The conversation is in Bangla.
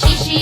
শিশি